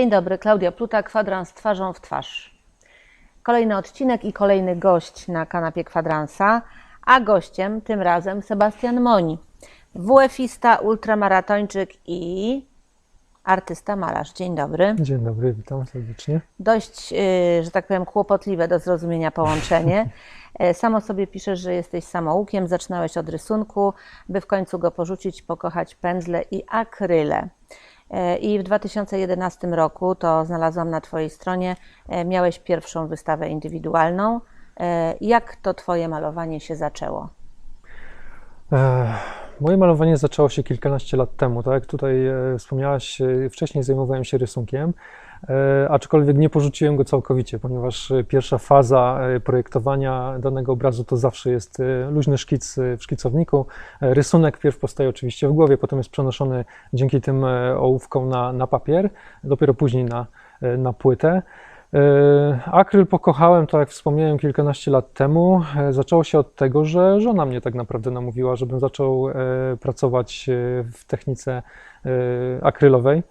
Dzień dobry, Klaudia Pluta, kwadrans twarzą w twarz. Kolejny odcinek i kolejny gość na kanapie kwadransa, a gościem tym razem Sebastian Moni, WF-ista, ultramaratończyk i artysta malarz. Dzień dobry. Dzień dobry, witam serdecznie. Dość, yy, że tak powiem, kłopotliwe do zrozumienia połączenie. E, Samo sobie piszesz, że jesteś samoukiem, zaczynałeś od rysunku, by w końcu go porzucić, pokochać pędzle i akryle. E, I w 2011 roku, to znalazłam na Twojej stronie, e, miałeś pierwszą wystawę indywidualną. E, Jak to Twoje malowanie się zaczęło? Moje malowanie zaczęło się kilkanaście lat temu, tak tutaj wspomniałaś, wcześniej zajmowałem się rysunkiem, aczkolwiek nie porzuciłem go całkowicie, ponieważ e, pierwsza faza e, projektowania danego obrazu to zawsze jest e, luźny szkic e, w szkicowniku. E, Rysunek pierw powstaje oczywiście w głowie, potem jest przenoszony dzięki tym e, ołówkom na, na papier, dopiero później na, e, na płytę. E, Akryl pokochałem, tak jak wspomniałem, kilkanaście lat temu. E, Zaczęło się od tego, że żona mnie tak naprawdę namówiła, żebym zaczął e, pracować e, w technice e, akrylowej.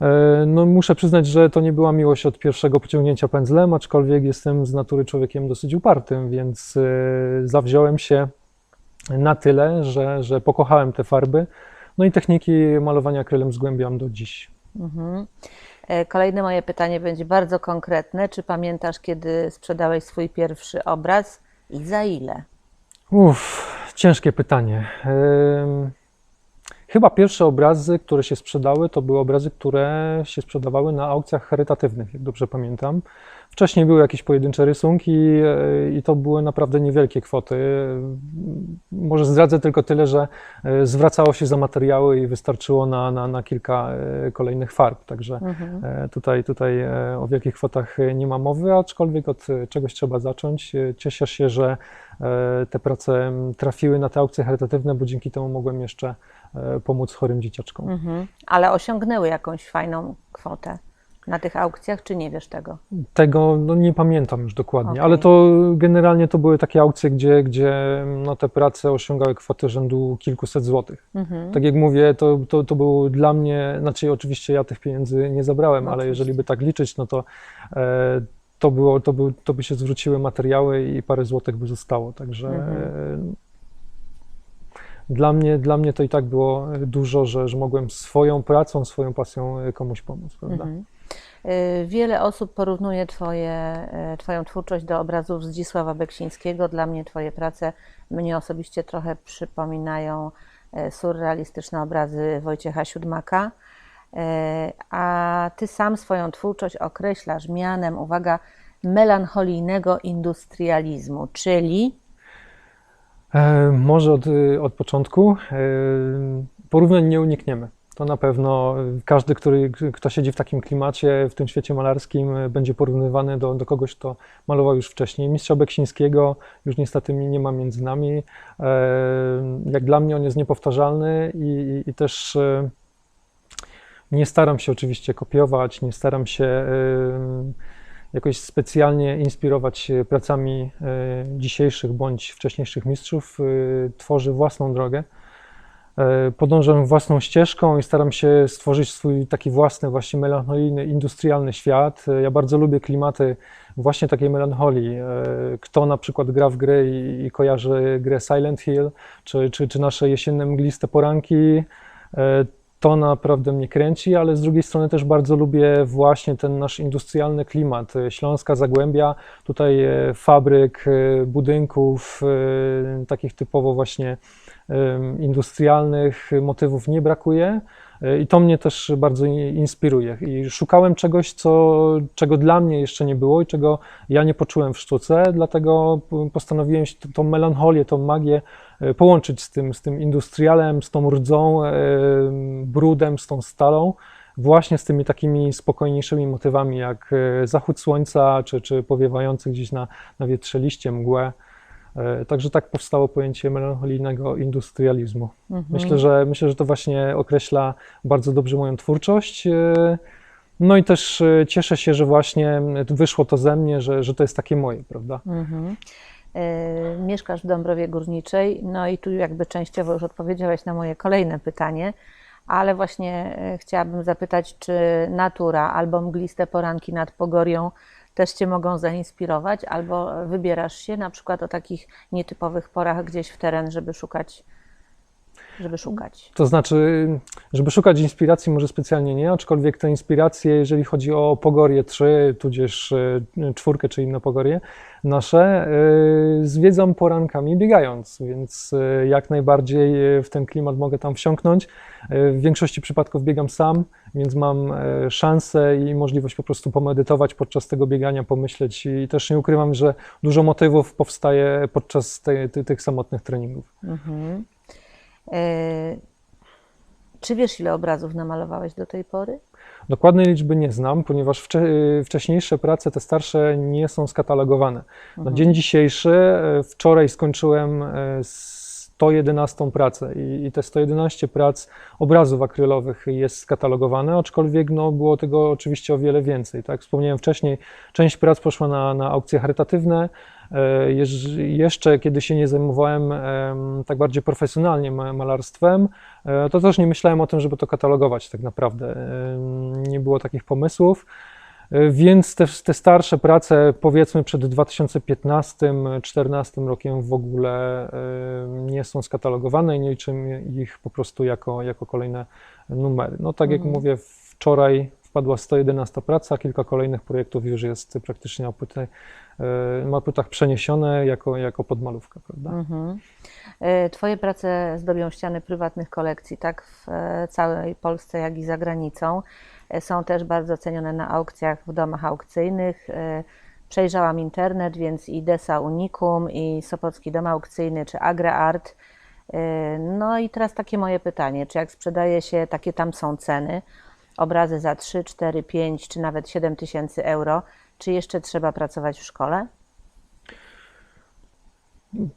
E, No, muszę przyznać, że to nie była miłość od pierwszego pociągnięcia pędzlem, aczkolwiek jestem z natury człowiekiem dosyć upartym, więc e, zawziąłem się na tyle, że, że pokochałem te farby. No i techniki malowania akrylem zgłębiam do dziś. Mhm. E, Kolejne moje pytanie będzie bardzo konkretne. Czy pamiętasz, kiedy sprzedałeś swój pierwszy obraz i za ile? Uff, ciężkie pytanie. Chyba pierwsze obrazy, które się sprzedały, to były obrazy, które się sprzedawały na aukcjach charytatywnych, jak dobrze pamiętam. Wcześniej były jakieś pojedyncze rysunki e, i to były naprawdę niewielkie kwoty. Może zdradzę tylko tyle, że e, zwracało się za materiały i wystarczyło na, na, na kilka e, kolejnych farb. Także Mhm. Tutaj, tutaj o wielkich kwotach nie ma mowy, aczkolwiek od czegoś trzeba zacząć. Cieszę się, że te prace trafiły na te aukcje charytatywne, bo dzięki temu mogłem jeszcze pomóc chorym dzieciaczkom. Mhm. Ale osiągnęły jakąś fajną kwotę na tych aukcjach, czy nie wiesz tego? Tego no, nie pamiętam już dokładnie, Okej. ale to generalnie to były takie aukcje, gdzie, gdzie no, te prace osiągały kwoty rzędu kilkuset złotych. Mhm. Tak jak mówię, to, to, to było dla mnie, znaczy oczywiście ja tych pieniędzy nie zabrałem, No ale oczywiście. jeżeli by tak liczyć, no to e, to, było, to, był, to by się zwróciły materiały i parę złotych by zostało. Także Mhm. Dla, mnie, dla mnie to i tak było dużo, że, że mogłem swoją pracą, swoją pasją komuś pomóc, prawda? Mhm. Y, Wiele osób porównuje twoje, y, Twoją twórczość do obrazów Zdzisława Beksińskiego. Dla mnie Twoje prace mnie osobiście trochę przypominają y, surrealistyczne obrazy Wojciecha Siódmaka. A Ty sam swoją twórczość określasz mianem, uwaga, melancholijnego industrializmu, czyli może od, y, od początku. E, porównań nie unikniemy. To na pewno każdy, który, kto siedzi w takim klimacie, w tym świecie malarskim, e, będzie porównywany do, do kogoś, kto malował już wcześniej. Mistrza Beksińskiego już niestety nie ma między nami. E, Jak dla mnie on jest niepowtarzalny i, i, i też e, nie staram się oczywiście kopiować, nie staram się e, jakoś specjalnie inspirować pracami e, dzisiejszych bądź wcześniejszych mistrzów. E, Tworzę własną drogę. E, Podążam własną ścieżką i staram się stworzyć swój taki własny, właśnie melancholijny, industrialny świat. Ja bardzo lubię klimaty właśnie takiej melancholii. Kto na przykład gra w gry i, i kojarzy grę Silent Hill, czy, czy, czy nasze jesienne mgliste poranki, to naprawdę mnie kręci, ale z drugiej strony też bardzo lubię właśnie ten nasz industrialny klimat. E, Śląska Zagłębia, tutaj e, fabryk, e, budynków, takich typowo właśnie industrialnych motywów nie brakuje. E, I to mnie też bardzo inspiruje. I szukałem czegoś, co, czego dla mnie jeszcze nie było i czego ja nie poczułem w sztuce, dlatego postanowiłem tą melancholię, tą magię e, połączyć z tym, z tym industrialem, z tą rdzą, e, brudem, z tą stalą, właśnie z tymi takimi spokojniejszymi motywami, jak zachód słońca, czy, czy powiewający gdzieś na, na wietrze liście, mgłę. E, Także tak powstało pojęcie melancholijnego industrializmu. mhm. Myślę, że myślę, że to właśnie określa bardzo dobrze moją twórczość. E, No i też e, cieszę się, że właśnie wyszło to ze mnie, że, że to jest takie moje, prawda? Mhm. Mieszkasz w Dąbrowie Górniczej, no i tu jakby częściowo już odpowiedziałeś na moje kolejne pytanie, ale właśnie chciałabym zapytać, czy natura albo mgliste poranki nad Pogorią też Cię mogą zainspirować, albo wybierasz się na przykład o takich nietypowych porach gdzieś w teren, żeby szukać, żeby szukać. To znaczy, żeby szukać inspiracji, może specjalnie nie, aczkolwiek te inspiracje, jeżeli chodzi o Pogorie 3, tudzież e, czwórkę czy inne Pogorie nasze, e, zwiedzam porankami biegając, więc e, jak najbardziej w ten klimat mogę tam wsiąknąć. W większości przypadków biegam sam, więc mam szansę i możliwość po prostu pomedytować podczas tego biegania, pomyśleć i też nie ukrywam, że dużo motywów powstaje podczas te, ty, tych samotnych treningów. Mhm. E, Czy wiesz, ile obrazów namalowałeś do tej pory? Dokładnej liczby nie znam, ponieważ wcze, wcześniejsze prace, te starsze, nie są skatalogowane. Na dzień dzisiejszy, e, wczoraj skończyłem e, 111 pracę i, i te 111 prac obrazów akrylowych jest skatalogowane, aczkolwiek no, było tego oczywiście o wiele więcej. Tak? Wspomniałem wcześniej, część prac poszła na, na aukcje charytatywne. E, Jeszcze kiedy się nie zajmowałem em, tak bardziej profesjonalnie ma- malarstwem, e, to też nie myślałem o tym, żeby to katalogować tak naprawdę. Nie było takich pomysłów. Więc te, te starsze prace, powiedzmy przed 2015-2014 rokiem, w ogóle e, nie są skatalogowane i nie liczymy ich po prostu jako, jako kolejne numery. No tak jak Mhm. mówię, wczoraj wpadła 111 praca, kilka kolejnych projektów już jest praktycznie na, płyty, na płytach przeniesione jako, jako podmalówka, prawda? Mhm. E, Twoje prace zdobią ściany prywatnych kolekcji, tak w e, całej Polsce, jak i za granicą. Są też bardzo cenione na aukcjach w domach aukcyjnych. E, Przejrzałam internet, więc i Desa Unicum, i Sopocki Dom Aukcyjny, czy AgraArt. E, No i teraz takie moje pytanie, czy jak sprzedaje się, takie tam są ceny, obrazy za 3, 4, 5 czy nawet 7 tysięcy euro, czy jeszcze trzeba pracować w szkole?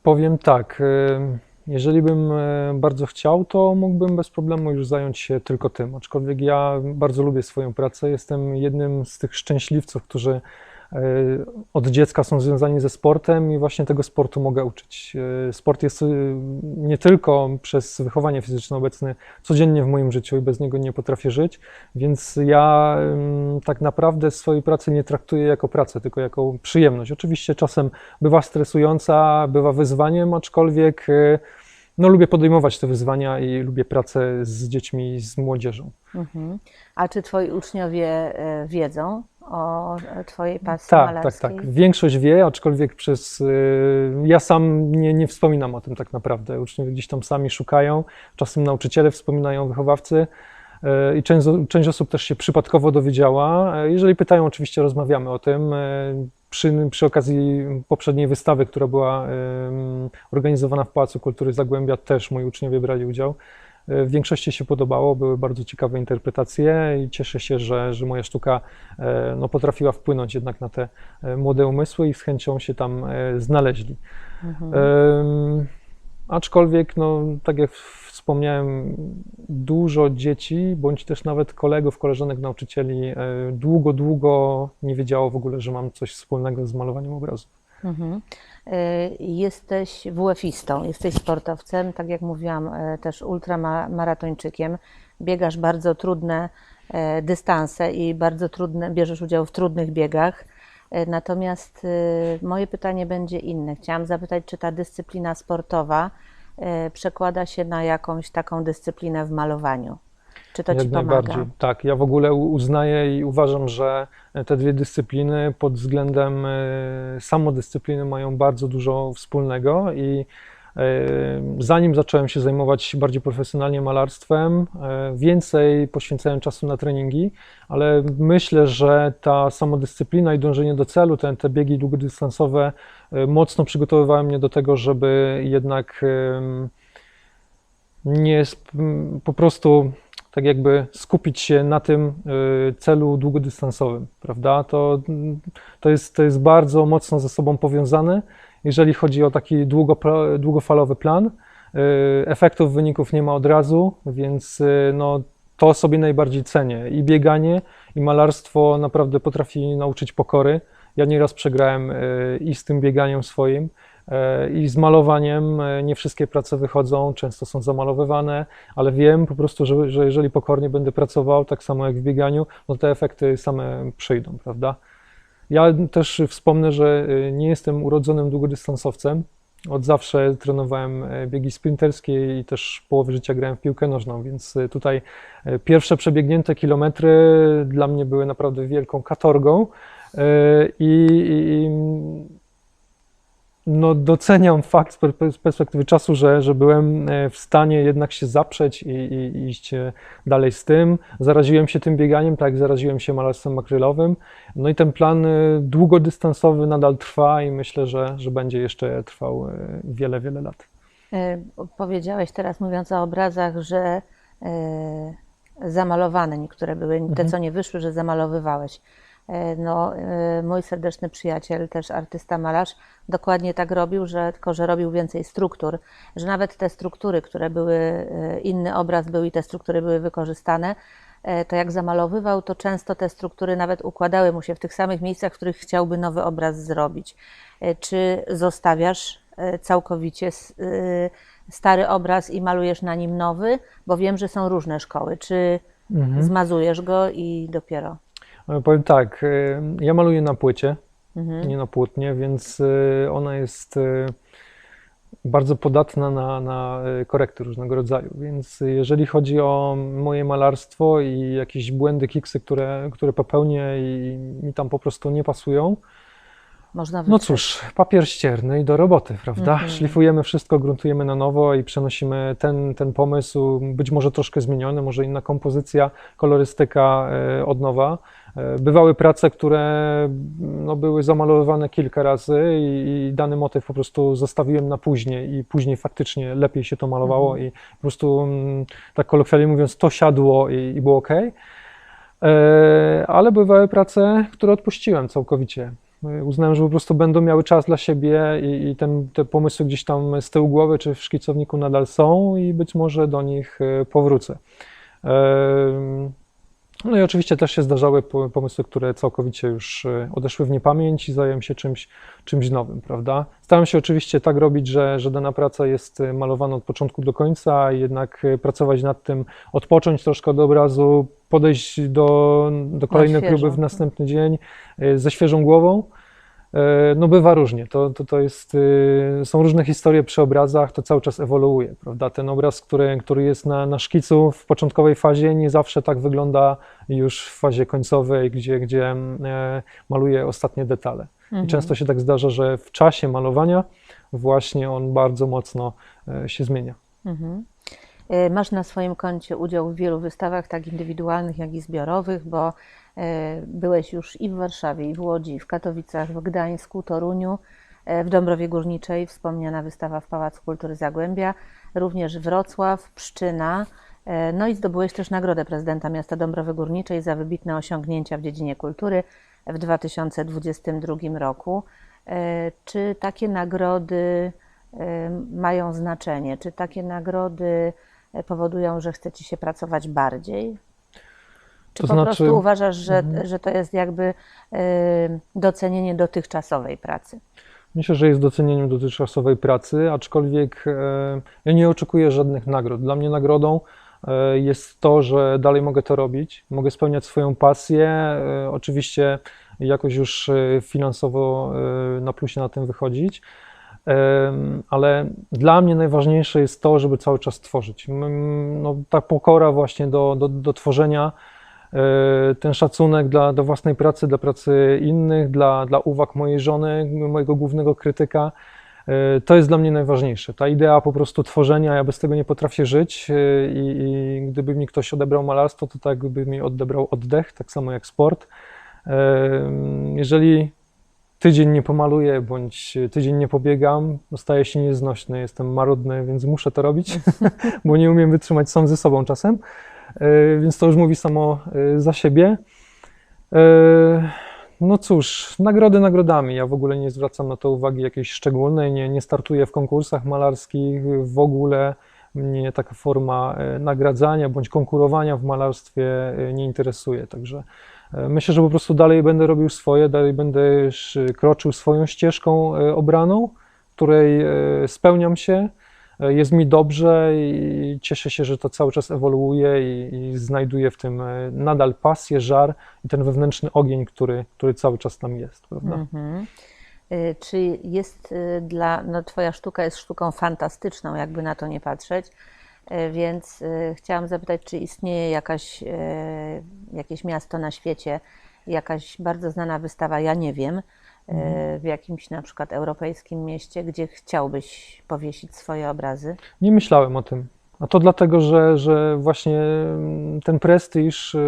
Powiem tak, y, jeżeli bym y, bardzo chciał, to mógłbym bez problemu już zająć się tylko tym. Aczkolwiek ja bardzo lubię swoją pracę. Jestem jednym z tych szczęśliwców, którzy od dziecka są związani ze sportem i właśnie tego sportu mogę uczyć. Y, Sport jest y, nie tylko przez wychowanie fizyczne obecny codziennie w moim życiu i bez niego nie potrafię żyć, więc ja ym, tak naprawdę swojej pracy nie traktuję jako pracę, tylko jako przyjemność. Oczywiście czasem bywa stresująca, bywa wyzwaniem, aczkolwiek no, lubię podejmować te wyzwania i lubię pracę z dziećmi, z młodzieżą. Mhm. A czy twoi uczniowie e, wiedzą o twojej pasji Tak, tak, malarskiej? tak. Większość wie, aczkolwiek przez. y, Ja sam nie, nie wspominam o tym tak naprawdę. Uczniowie gdzieś tam sami szukają, czasem nauczyciele wspominają, wychowawcy. y, I część, część osób też się przypadkowo dowiedziała. Jeżeli pytają, oczywiście rozmawiamy o tym. E, Przy, przy okazji poprzedniej wystawy, która była organizowana w Pałacu Kultury Zagłębia, też moi uczniowie brali udział. E, W większości się podobało, były bardzo ciekawe interpretacje i cieszę się, że, że moja sztuka e, no, potrafiła wpłynąć jednak na te e, młode umysły i z chęcią się tam znaleźli. Mhm. Aczkolwiek, no, tak jak wspomniałem, dużo dzieci, bądź też nawet kolegów, koleżanek, nauczycieli długo, długo nie wiedziało w ogóle, że mam coś wspólnego z malowaniem obrazu. Mhm. E, Jesteś WF-istą, jesteś sportowcem, tak jak mówiłam, e, też ultramaratończykiem. Biegasz bardzo trudne e, dystanse i bardzo trudne, bierzesz udział w trudnych biegach. E, Natomiast e, moje pytanie będzie inne. Chciałam zapytać, czy ta dyscyplina sportowa przekłada się na jakąś taką dyscyplinę w malowaniu? Czy to ci Jak pomaga? najbardziej. Tak, ja w ogóle uznaję i uważam, że te dwie dyscypliny pod względem e, samodyscypliny mają bardzo dużo wspólnego i e, zanim zacząłem się zajmować bardziej profesjonalnie malarstwem, e, więcej poświęcałem czasu na treningi, ale myślę, że ta samodyscyplina i dążenie do celu, te, te biegi długodystansowe mocno przygotowywały mnie do tego, żeby jednak nie po prostu tak jakby skupić się na tym y, celu długodystansowym, prawda? To, to, jest, to jest bardzo mocno ze sobą powiązane, jeżeli chodzi o taki długo, długofalowy plan. Y, Efektów, wyników nie ma od razu, więc y, no, to sobie najbardziej cenię. I bieganie, i malarstwo naprawdę potrafi nauczyć pokory. Ja nieraz przegrałem i z tym bieganiem swoim, I z malowaniem e, nie wszystkie prace wychodzą, często są zamalowywane, ale wiem po prostu, że, że jeżeli pokornie będę pracował, tak samo jak w bieganiu, no te efekty same przyjdą, prawda? Ja też wspomnę, że e, nie jestem urodzonym długodystansowcem. Od zawsze trenowałem e, biegi sprinterskie i też połowę życia grałem w piłkę nożną, więc e, tutaj e, pierwsze przebiegnięte kilometry dla mnie były naprawdę wielką katorgą e, i, i no doceniam fakt z per- z perspektywy czasu, że, że byłem e, w stanie jednak się zaprzeć i, i i iść e, dalej z tym. Zaraziłem się tym bieganiem, tak jak zaraziłem się malarstwem akrylowym. No i ten plan e, długodystansowy nadal trwa i myślę, że, że będzie jeszcze trwał wiele, wiele lat. Powiedziałeś teraz, mówiąc o obrazach, że zamalowane niektóre były, te Mhm. co nie wyszły, że zamalowywałeś. E, No, e, mój serdeczny przyjaciel, też artysta malarz, dokładnie tak robił, że tylko, że robił więcej struktur, że nawet te struktury, które były, e, inny obraz był i te struktury były wykorzystane, to jak zamalowywał, to często te struktury nawet układały mu się w tych samych miejscach, w których chciałby nowy obraz zrobić. Czy zostawiasz całkowicie stary obraz i malujesz na nim nowy? Bo wiem, że są różne szkoły. Czy Mhm. zmazujesz go i dopiero? E, Powiem tak, e, ja maluję na płycie, Mhm. nie na płótnie, więc e, ona jest bardzo podatna na, na korekty różnego rodzaju. Więc jeżeli chodzi o moje malarstwo i jakieś błędy, kiksy, które, które popełnię i mi tam po prostu nie pasują, no cóż, papier ścierny i do roboty, prawda? Mhm. Szlifujemy wszystko, gruntujemy na nowo i przenosimy ten, ten pomysł, być może troszkę zmieniony, może inna kompozycja, kolorystyka od nowa. E, Bywały prace, które no, były zamalowywane kilka razy i, i dany motyw po prostu zostawiłem na później i później faktycznie lepiej się to malowało Mhm. i po prostu, mm, tak kolokwialnie mówiąc, to siadło i, i było ok. Ale bywały prace, które odpuściłem całkowicie. E, Uznałem, że po prostu będą miały czas dla siebie i, i ten, te pomysły gdzieś tam z tyłu głowy czy w szkicowniku nadal są i być może do nich e, powrócę. No i oczywiście też się zdarzały po- pomysły, które całkowicie już e, odeszły w niepamięć i zająłem się czymś, czymś nowym, prawda? Staram się oczywiście tak robić, że, że dana praca jest e, malowana od początku do końca jednak e, pracować nad tym, odpocząć troszkę od obrazu, podejść do, do kolejnej próby w następny dzień ze świeżą głową. E, No bywa różnie, to, to, to jest, y, są różne historie przy obrazach, to cały czas ewoluuje, prawda? Ten obraz, który, który jest na, na szkicu w początkowej fazie, nie zawsze tak wygląda już w fazie końcowej, gdzie, gdzie e, maluje ostatnie detale. I Mhm. często się tak zdarza, że w czasie malowania właśnie on bardzo mocno e, się zmienia. Mhm. Masz na swoim koncie udział w wielu wystawach, tak indywidualnych, jak i zbiorowych, bo byłeś już i w Warszawie, i w Łodzi, w Katowicach, w Gdańsku, Toruniu, e, w Dąbrowie Górniczej, wspomniana wystawa w Pałacu Kultury Zagłębia, również Wrocław, Pszczyna. e, No i zdobyłeś też nagrodę prezydenta miasta Dąbrowy Górniczej za wybitne osiągnięcia w dziedzinie kultury w 2022 roku. E, Czy takie nagrody e, mają znaczenie? Czy takie nagrody e, powodują, że chce ci się pracować bardziej? Czy To po znaczy- prostu uważasz, że, Mhm. że to jest jakby e, docenienie dotychczasowej pracy? Myślę, że jest docenieniem dotychczasowej pracy, aczkolwiek e, ja nie oczekuję żadnych nagród. Dla mnie nagrodą e, jest to, że dalej mogę to robić, mogę spełniać swoją pasję. e, Oczywiście jakoś już finansowo na plusie na tym wychodzić. Ale dla mnie najważniejsze jest to, żeby cały czas tworzyć. No, ta pokora właśnie do, do, do tworzenia, ten szacunek dla, do własnej pracy, dla pracy innych, dla, dla uwag mojej żony, mojego głównego krytyka, e, to jest dla mnie najważniejsze. Ta idea po prostu tworzenia, ja bez tego nie potrafię żyć e, i, i gdyby mi ktoś odebrał malarstwo, to tak by mi odebrał oddech, tak samo jak sport. E, Jeżeli tydzień nie pomaluję, bądź tydzień nie pobiegam, staję się nieznośny, jestem marudny, więc muszę to robić, bo nie umiem wytrzymać sam ze sobą czasem. E, Więc to już mówi samo e, za siebie. E, No cóż, nagrody nagrodami. Ja w ogóle nie zwracam na to uwagi jakiejś szczególnej, nie, nie startuję w konkursach malarskich, w ogóle mnie taka forma nagradzania bądź konkurowania w malarstwie nie interesuje. Także myślę, że po prostu dalej będę robił swoje, dalej będę kroczył swoją ścieżką obraną, której spełniam się, jest mi dobrze i cieszę się, że to cały czas ewoluuje i, i znajduję w tym e, nadal pasję, żar i ten wewnętrzny ogień, który, który cały czas tam jest, prawda? Mhm. Y, Czy jest y, dla, no Twoja sztuka jest sztuką fantastyczną, jakby na to nie patrzeć, więc chciałam zapytać, czy istnieje jakaś, jakieś miasto na świecie, jakaś bardzo znana wystawa, ja nie wiem, w jakimś na przykład europejskim mieście, gdzie chciałbyś powiesić swoje obrazy? Nie myślałem o tym. A to dlatego, że, że właśnie mm, ten prestiż y,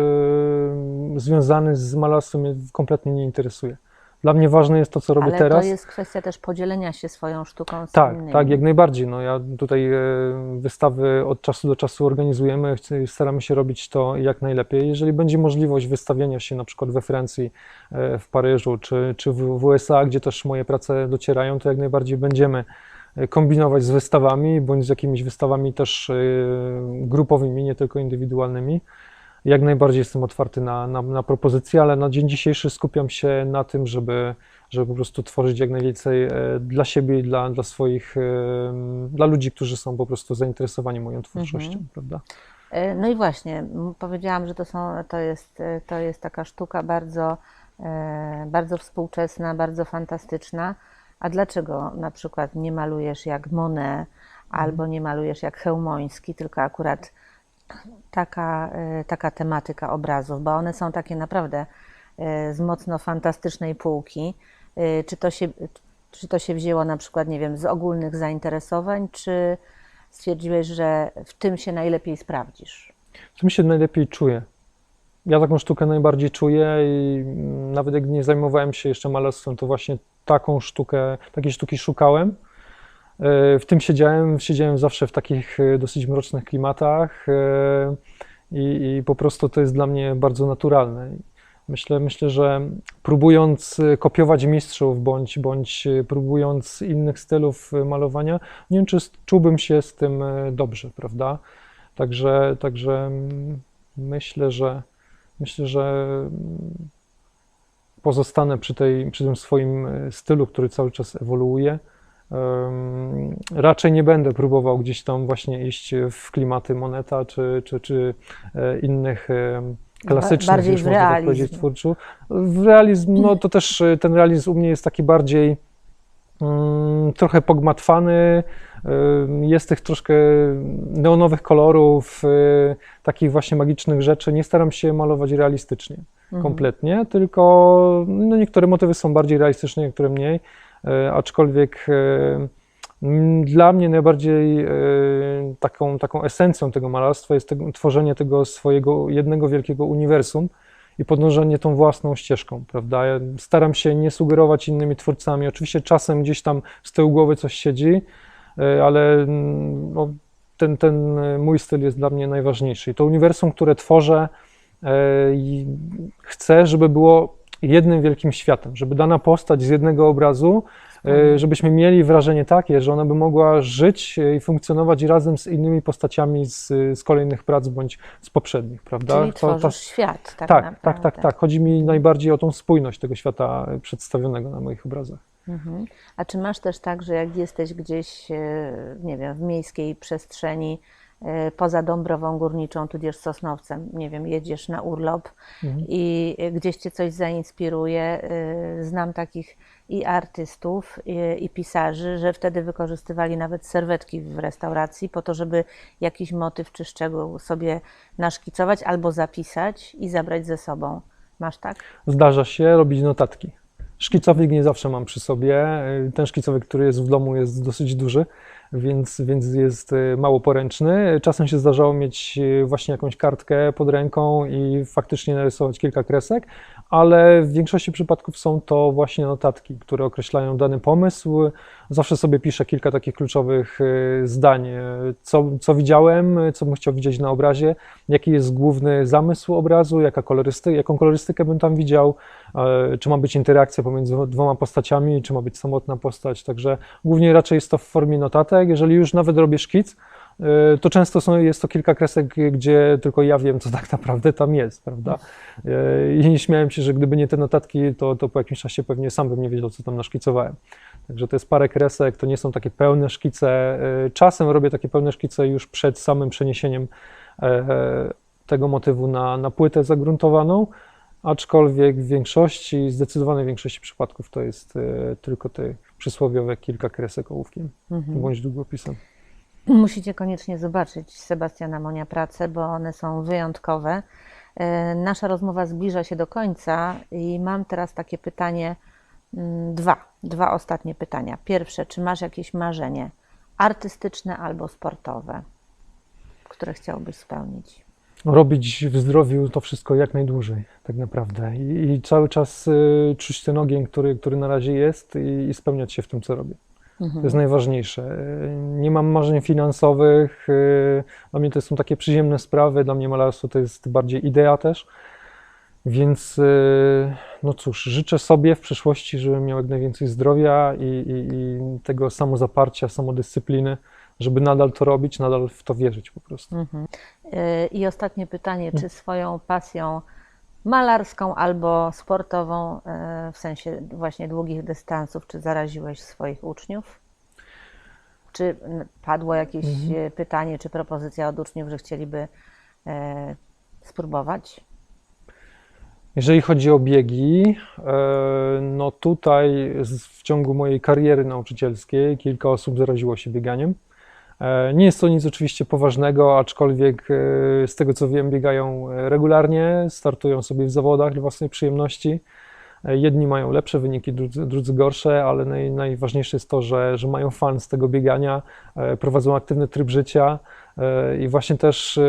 związany z malarstwem mnie kompletnie nie interesuje. Dla mnie ważne jest to, co robię Ale teraz. to jest kwestia też podzielenia się swoją sztuką z Tak, innymi. tak, jak najbardziej. No, ja tutaj e, wystawy od czasu do czasu organizujemy, staramy się robić to jak najlepiej. Jeżeli będzie możliwość wystawienia się na przykład we Francji, e, w Paryżu czy, czy w, USA, gdzie też moje prace docierają, to jak najbardziej będziemy e, kombinować z wystawami, bądź z jakimiś wystawami też grupowymi, nie tylko indywidualnymi. Jak najbardziej jestem otwarty na, na, na propozycje, ale na dzień dzisiejszy skupiam się na tym, żeby, żeby po prostu tworzyć jak najwięcej e, dla siebie i dla, dla swoich, e, dla ludzi, którzy są po prostu zainteresowani moją twórczością, Mhm. prawda? E, No i właśnie, powiedziałam, że to, są, to, jest, to jest taka sztuka bardzo, bardzo współczesna, bardzo fantastyczna. A dlaczego na przykład nie malujesz jak Monet albo nie malujesz jak Chełmoński, tylko akurat taka, e, taka tematyka obrazów, bo one są takie naprawdę e, z mocno fantastycznej półki. E, Czy to się, czy to się wzięło na przykład, nie wiem, z ogólnych zainteresowań, czy stwierdziłeś, że w tym się najlepiej sprawdzisz? W tym się najlepiej czuję. Ja taką sztukę najbardziej czuję i nawet jak nie zajmowałem się jeszcze malarstwem, to właśnie taką sztukę, takiej sztuki szukałem. E, W tym siedziałem, siedziałem zawsze w takich e, dosyć mrocznych klimatach e, i, i po prostu to jest dla mnie bardzo naturalne. Myślę, myślę, że próbując kopiować mistrzów bądź, bądź próbując innych stylów malowania, nie wiem, czy czułbym się z tym dobrze, prawda? Także, także mm, myślę, że myślę, że mm, pozostanę przy, tej, przy tym swoim stylu, który cały czas ewoluuje. Raczej nie będę próbował gdzieś tam właśnie iść w klimaty Moneta czy, czy, czy e, innych klasycznych, bardziej już można tak powiedzieć, twórców. W realizm, no to też e, ten realizm u mnie jest taki bardziej mm, trochę pogmatwany. Jest tych troszkę neonowych kolorów, y, takich właśnie magicznych rzeczy. Nie staram się malować realistycznie, Mhm. kompletnie, tylko no, niektóre motywy są bardziej realistyczne, niektóre mniej, aczkolwiek y, mm, dla mnie najbardziej y, taką, taką esencją tego malarstwa jest tego, tworzenie tego swojego jednego wielkiego uniwersum i podążanie tą własną ścieżką, prawda? Ja staram się nie sugerować innymi twórcami. Oczywiście czasem gdzieś tam z tyłu głowy coś siedzi, ale no, ten, ten mój styl jest dla mnie najważniejszy. I to uniwersum, które tworzę, chcę, żeby było jednym wielkim światem, żeby dana postać z jednego obrazu, y, żebyśmy mieli wrażenie takie, że ona by mogła żyć y, i funkcjonować razem z innymi postaciami z, z kolejnych prac bądź z poprzednich, prawda? Czyli To- tworzysz świat, tak, tak, tak, tak, tak. Chodzi mi najbardziej o tą spójność tego świata y, przedstawionego na moich obrazach. Mhm. A czy masz też tak, że jak jesteś gdzieś, e, nie wiem, w miejskiej przestrzeni, e, poza Dąbrową Górniczą, tudzież Sosnowcem, nie wiem, jedziesz na urlop Mhm. i e, gdzieś cię coś zainspiruje, e, znam takich i artystów, i, i pisarzy, że wtedy wykorzystywali nawet serwetki w restauracji po to, żeby jakiś motyw czy szczegół sobie naszkicować albo zapisać i zabrać ze sobą. Masz tak? Zdarza się robić notatki. Szkicownik nie zawsze mam przy sobie. Y, Ten szkicownik, który jest w domu, jest dosyć duży, więc, więc jest y, mało poręczny. Czasem się zdarzało mieć y, właśnie jakąś kartkę pod ręką i faktycznie narysować kilka kresek, ale w większości przypadków są to właśnie notatki, które określają dany pomysł. Zawsze sobie piszę kilka takich kluczowych y, zdań, co, co widziałem, co bym chciał widzieć na obrazie, jaki jest główny zamysł obrazu, jaka kolorysty, jaką kolorystykę bym tam widział, e, czy ma być interakcja pomiędzy dwoma postaciami, czy ma być samotna postać. Także głównie raczej jest to w formie notatek. Jeżeli już nawet robię szkic, e, to często są, jest to kilka kresek, gdzie tylko ja wiem, co tak naprawdę tam jest, prawda? E, I śmiałem się, że gdyby nie te notatki, to, to po jakimś czasie pewnie sam bym nie wiedział, co tam naszkicowałem. Także to jest parę kresek, to nie są takie pełne szkice. Y, Czasem robię takie pełne szkice już przed samym przeniesieniem e, tego motywu na, na płytę zagruntowaną, aczkolwiek w większości, zdecydowanej większości przypadków to jest e, tylko te przysłowiowe kilka kresek ołówkiem Mhm. bądź długopisem. Musicie koniecznie zobaczyć Sebastiana Monia pracę, bo one są wyjątkowe. E, Nasza rozmowa zbliża się do końca i mam teraz takie pytanie, mm, dwa, dwa ostatnie pytania. Pierwsze, czy masz jakieś marzenie artystyczne albo sportowe, które chciałbyś spełnić? Robić w zdrowiu to wszystko jak najdłużej, tak naprawdę. I, i cały czas y, czuć ten ogień, który, który na razie jest i, i spełniać się w tym, co robię. To jest najważniejsze. Y, Nie mam marzeń finansowych. y, Dla mnie to są takie przyziemne sprawy. Dla mnie malarstwo to jest bardziej idea też. Więc y, no cóż, życzę sobie w przyszłości, żebym miał jak najwięcej zdrowia i, i, i tego samozaparcia, samodyscypliny, żeby nadal to robić, nadal w to wierzyć po prostu. Mhm. E, I ostatnie pytanie, czy swoją pasją malarską albo sportową, e, w sensie właśnie długich dystansów, czy zaraziłeś swoich uczniów? Czy padło jakieś e, pytanie, czy propozycja od uczniów, że chcieliby spróbować? Jeżeli chodzi o biegi, no tutaj w ciągu mojej kariery nauczycielskiej kilka osób zaraziło się bieganiem. E, Nie jest to nic oczywiście poważnego, aczkolwiek e, z tego co wiem, biegają e, regularnie, startują sobie w zawodach dla własnej przyjemności. Jedni mają lepsze wyniki, drudzy, drudzy gorsze, ale naj, najważniejsze jest to, że, że mają fan z tego biegania, e, prowadzą aktywny tryb życia e, i właśnie też e,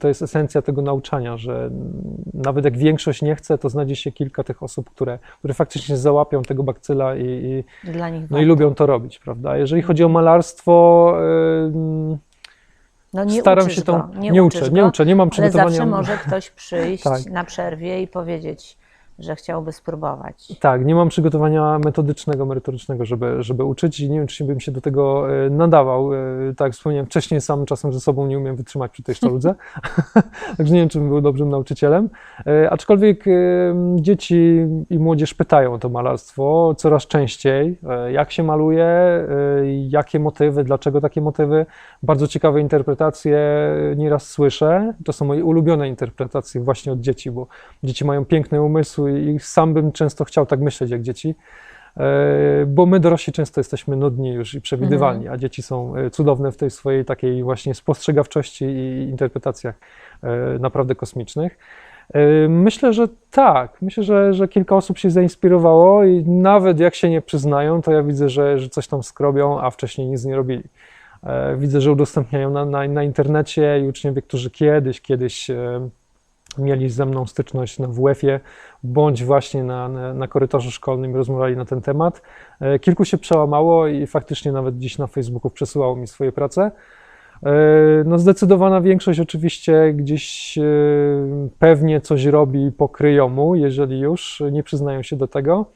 to jest esencja tego nauczania, że nawet jak większość nie chce, to znajdzie się kilka tych osób, które, które faktycznie załapią tego bakcyla i, i, no i lubią to robić, prawda? Jeżeli chodzi o malarstwo, No nie staram się tą. go, Nie, nie, uczę, uczysz nie go, uczę, nie mam Ale przygotowania. zawsze może ktoś przyjść Tak. na przerwie i powiedzieć, że chciałby spróbować. Tak, nie mam przygotowania metodycznego, merytorycznego, żeby, żeby uczyć i nie wiem, czy bym się do tego e, nadawał. E, Tak jak wspomniałem wcześniej, sam czasem ze sobą nie umiem wytrzymać przy tej sztaludze, także nie wiem, czy bym był dobrym nauczycielem. E, Aczkolwiek dzieci i młodzież pytają o to malarstwo coraz częściej, jak się maluje, jakie motywy, dlaczego takie motywy. Bardzo ciekawe interpretacje nieraz słyszę. To są moje ulubione interpretacje właśnie od dzieci, bo dzieci mają piękne umysły i sam bym często chciał tak myśleć jak dzieci, e, bo my dorośli często jesteśmy nudni już i przewidywalni, a dzieci są e, cudowne w tej swojej takiej właśnie spostrzegawczości i interpretacjach e, naprawdę kosmicznych. Myślę, że tak. Myślę, że, że kilka osób się zainspirowało i nawet jak się nie przyznają, to ja widzę, że, że coś tam skrobią, a wcześniej nic nie robili. Widzę, że udostępniają na, na, na internecie i uczniowie, którzy kiedyś, kiedyś mieli ze mną styczność na WF-ie, bądź właśnie na, na, na korytarzu szkolnym rozmawiali na ten temat. E, Kilku się przełamało i faktycznie nawet dziś na Facebooku przesyłało mi swoje prace. E, No zdecydowana większość oczywiście gdzieś e, pewnie coś robi po kryjomu, jeżeli już nie przyznają się do tego.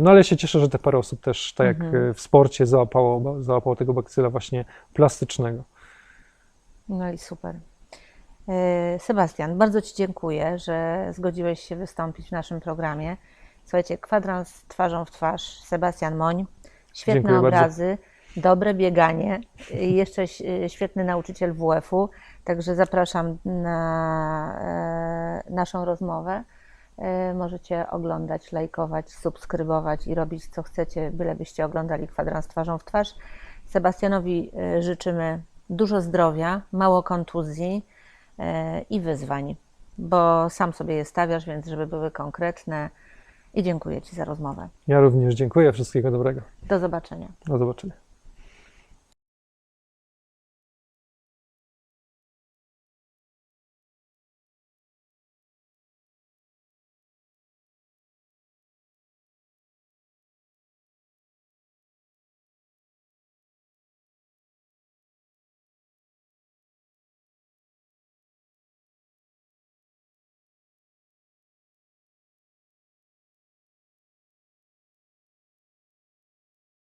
No ale się cieszę, że te parę osób też, tak jak Mhm. w sporcie, załapało, załapało tego bakcyla właśnie plastycznego. No i super. E, Sebastian, bardzo Ci dziękuję, że zgodziłeś się wystąpić w naszym programie. Słuchajcie, kwadrans twarzą w twarz, Sebastian Moń, świetne Dziękuję bardzo. obrazy, dobre bieganie i jeszcze ś- świetny nauczyciel WF-u, także zapraszam na e, naszą rozmowę. E, Możecie oglądać, lajkować, subskrybować i robić co chcecie, bylebyście oglądali kwadrans twarzą w twarz. Sebastianowi e, życzymy dużo zdrowia, mało kontuzji e, i wyzwań, bo sam sobie je stawiasz, więc żeby były konkretne. I dziękuję Ci za rozmowę. Ja również dziękuję, wszystkiego dobrego. Do zobaczenia. Do zobaczenia.